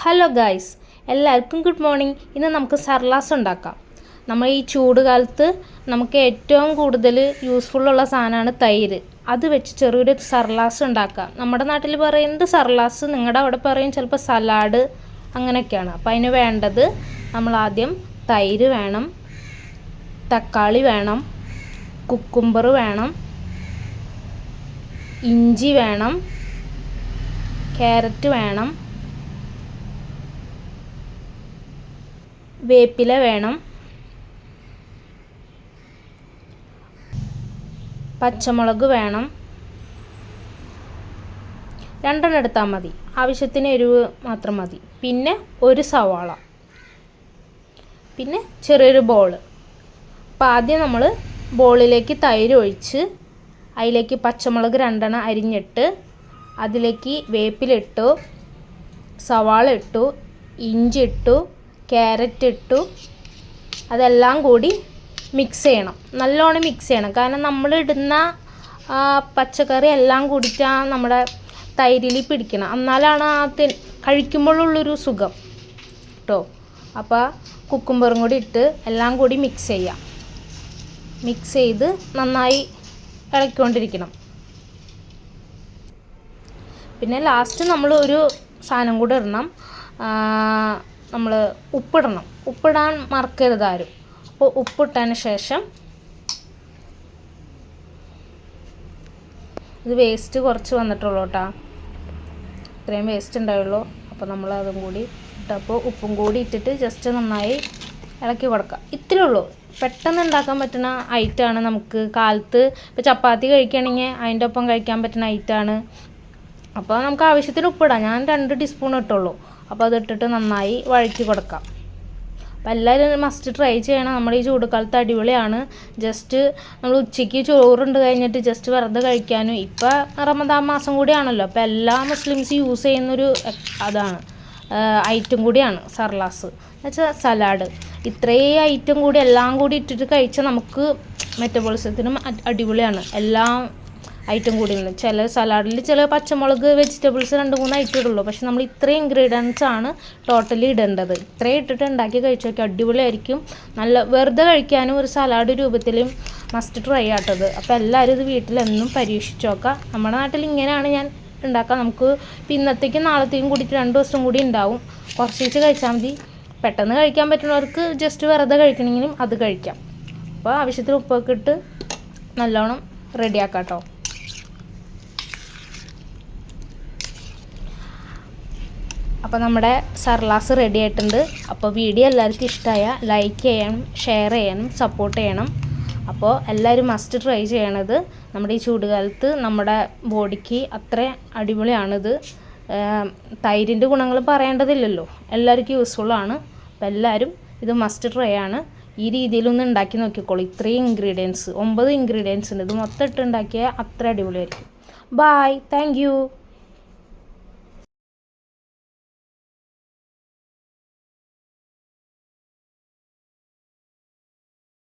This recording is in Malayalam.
ഹലോ ഗായ്സ് എല്ലാവർക്കും ഗുഡ് മോർണിംഗ് ഇന്ന് നമുക്ക് സർലാസ് ഉണ്ടാക്കാം. നമ്മൾ ഈ ചൂട് കാലത്ത് നമുക്ക് ഏറ്റവും കൂടുതൽ യൂസ്ഫുള്ളുള്ള സാധനമാണ് തൈര്. അത് വെച്ച് ചെറിയൊരു സർലാസ് ഉണ്ടാക്കാം. നമ്മുടെ നാട്ടിൽ പറയുന്നത് സർലാസ്? നിങ്ങളുടെ അവിടെ പറയും ചിലപ്പോൾ സലാഡ് അങ്ങനെയൊക്കെയാണ്. അപ്പോൾ അതിന് വേണ്ടത് നമ്മൾ ആദ്യം തൈര് വേണം തക്കാളി വേണം കുക്കുംബർ വേണം ഇഞ്ചി വേണം കാരറ്റ് വേണം വേപ്പില വേണം. പച്ചമുളക് വേണം. രണ്ടെണ്ണം എടുത്താൽ മതി. ആവശ്യത്തിന് എരിവ് മാത്രം മതി. പിന്നെ ഒരു സവാള. പിന്നെ ചെറിയൊരു ബോൾ അപ്പോൾ ആദ്യം നമ്മൾ ബോളിലേക്ക് തൈര് ഒഴിച്ച് അതിലേക്ക് പച്ചമുളക് രണ്ടെണ്ണം അരിഞ്ഞിട്ട് അതിലേക്ക് വേപ്പിലിട്ടു സവാള ഇട്ടു ഇഞ്ചി ഇട്ടു ക്യാരറ്റ് ഇട്ടു. അതെല്ലാം കൂടി മിക്സ് ചെയ്യണം. നല്ലോണം മിക്സ് ചെയ്യണം. കാരണം നമ്മൾ ഇടുന്ന പച്ചക്കറി എല്ലാം കൂടിയിട്ടാണ് നമ്മുടെ തൈരിൽ പിടിക്കണം. എന്നാലാണ് ആ തി കഴിക്കുമ്പോഴുള്ളൊരു സുഖം. കേട്ടോ അപ്പോൾ കുക്കുംബറും കൂടി ഇട്ട് എല്ലാം കൂടി മിക്സ് ചെയ്യാം. മിക്സ് ചെയ്ത് നന്നായി ഇളക്കിക്കൊണ്ടിരിക്കണം. പിന്നെ ലാസ്റ്റ് നമ്മൾ ഒരു സാധനം കൂടെ ഇടണം. നമ്മൾ ഉപ്പിടണം. ഉപ്പിടാൻ മറക്കരുത് ആരും. അപ്പോൾ ഉപ്പിട്ടതിന് ശേഷം ഇത് വേസ്റ്റ് കുറച്ച് വന്നിട്ടുള്ളൂ കേട്ടോ ഇത്രയും വേസ്റ്റ് ഉണ്ടായുള്ളൂ. അപ്പോൾ നമ്മൾ അതും കൂടി ഇട്ടപ്പോൾ ഉപ്പും കൂടി ഇട്ടിട്ട് ജസ്റ്റ് നന്നായി ഇളക്കി കൊടുക്കുക ഇത്രയേ ഉള്ളൂ. പെട്ടെന്ന് ഉണ്ടാക്കാൻ പറ്റുന്ന ഐറ്റമാണ് നമുക്ക് കാലത്ത്. ഇപ്പോൾ ചപ്പാത്തി കഴിക്കുകയാണെങ്കിൽ അതിന്റെ ഒപ്പം കഴിക്കാൻ പറ്റുന്ന ഐറ്റമാണ് അപ്പോൾ നമുക്ക് ആവശ്യത്തിന് ഉപ്പിടാം. ഞാൻ രണ്ട് ടീസ്പൂൺ ഇട്ടുള്ളൂ. അപ്പോൾ അതിട്ടിട്ട് നന്നായി വഴറ്റി കൊടുക്കാം. അപ്പോൾ എല്ലാവരും മസ്റ്റ് ട്രൈ ചെയ്യണം. നമ്മുടെ ഈ ചൂടുകാലത്ത് അടിപൊളിയാണ്. ജസ്റ്റ് നമ്മൾ ഉച്ചയ്ക്ക് ചോറുണ്ട് കഴിഞ്ഞിട്ട് ജസ്റ്റ് വെറുതെ കഴിക്കാനും. ഇപ്പോൾ റമദാൻ മാസം കൂടിയാണല്ലോ. അപ്പോൾ എല്ലാ മുസ്ലിംസ് യൂസ് ചെയ്യുന്നൊരു അതാണ്. ഐറ്റം കൂടിയാണ് സർലാസ്. എന്നുവെച്ചാൽ സലാഡ് ഇത്രയും ഐറ്റം കൂടി എല്ലാം കൂടി ഇട്ടിട്ട് കഴിച്ചാൽ നമുക്ക് മെറ്റബോളിസത്തിനും അടിപൊളിയാണ്. എല്ലാം ഐറ്റം കൂടി ഉണ്ട് ചില സലാഡിൽ ചില പച്ചമുളക് വെജിറ്റബിൾസ് രണ്ട് മൂന്ന് ഐറ്റം ഇടുള്ളൂ. പക്ഷെ നമ്മൾ ഇത്രയും ഇൻഗ്രീഡിയൻസ് ആണ് ടോട്ടലി ഇടേണ്ടത്. ഇത്രയും ഇട്ടിട്ട് ഉണ്ടാക്കി കഴിച്ചു നോക്കി അടിപൊളിയായിരിക്കും. നല്ല വെറുതെ കഴിക്കാനും ഒരു സലാഡ് രൂപത്തിലും മസ്റ്റ് ട്രൈ ആട്ടത്. അപ്പോൾ എല്ലാവരും ഇത് വീട്ടിലെന്നും പരീക്ഷിച്ച് നോക്കാം. നമ്മുടെ നാട്ടിൽ ഇങ്ങനെയാണ് ഞാൻ ഉണ്ടാക്കാം. നമുക്ക് ഇന്നത്തേക്കും നാളത്തേക്കും കൂടിയിട്ട് രണ്ട് ദിവസം കൂടി ഉണ്ടാവും. കുറച്ച് കഴിച്ചാൽ മതി. പെട്ടെന്ന് കഴിക്കാൻ പറ്റുന്നവർക്ക് ജസ്റ്റ് വെറുതെ കഴിക്കണമെങ്കിലും അത് കഴിക്കാം. അപ്പോൾ ആവശ്യത്തിന് ഉപ്പൊക്കെ ഇട്ട് നല്ലോണം റെഡിയാക്കാം കേട്ടോ അപ്പോൾ നമ്മുടെ സർലാസ് റെഡി ആയിട്ടുണ്ട്. അപ്പോൾ വീഡിയോ എല്ലാവർക്കും ഇഷ്ടമായ ലൈക്ക് ചെയ്യണം ഷെയർ ചെയ്യണം സപ്പോർട്ട് ചെയ്യണം. അപ്പോൾ എല്ലാവരും മസ്റ്റ് ട്രൈ ചെയ്യണത് നമ്മുടെ ഈ ചൂടുകാലത്ത് നമ്മുടെ ബോഡിക്ക് അത്ര അടിപൊളിയാണിത്. തൈരിന്റെ ഗുണങ്ങൾ പറയേണ്ടതില്ലല്ലോ. എല്ലാവർക്കും യൂസ്ഫുള്ളാണ് അപ്പോൾ എല്ലാവരും ഇത് മസ്റ്റ് ട്രൈ ആണ്. ഈ രീതിയിലൊന്ന് ഉണ്ടാക്കി നോക്കിക്കോളൂ. ഇത്രയും ഇൻഗ്രീഡിയൻസ് ഒമ്പത് ഇൻഗ്രീഡിയൻസ് ഉണ്ട്. ഇത് മൊത്തം ഇട്ട് ഉണ്ടാക്കിയാൽ അത്ര അടിപൊളിയായിരിക്കും. Bye thank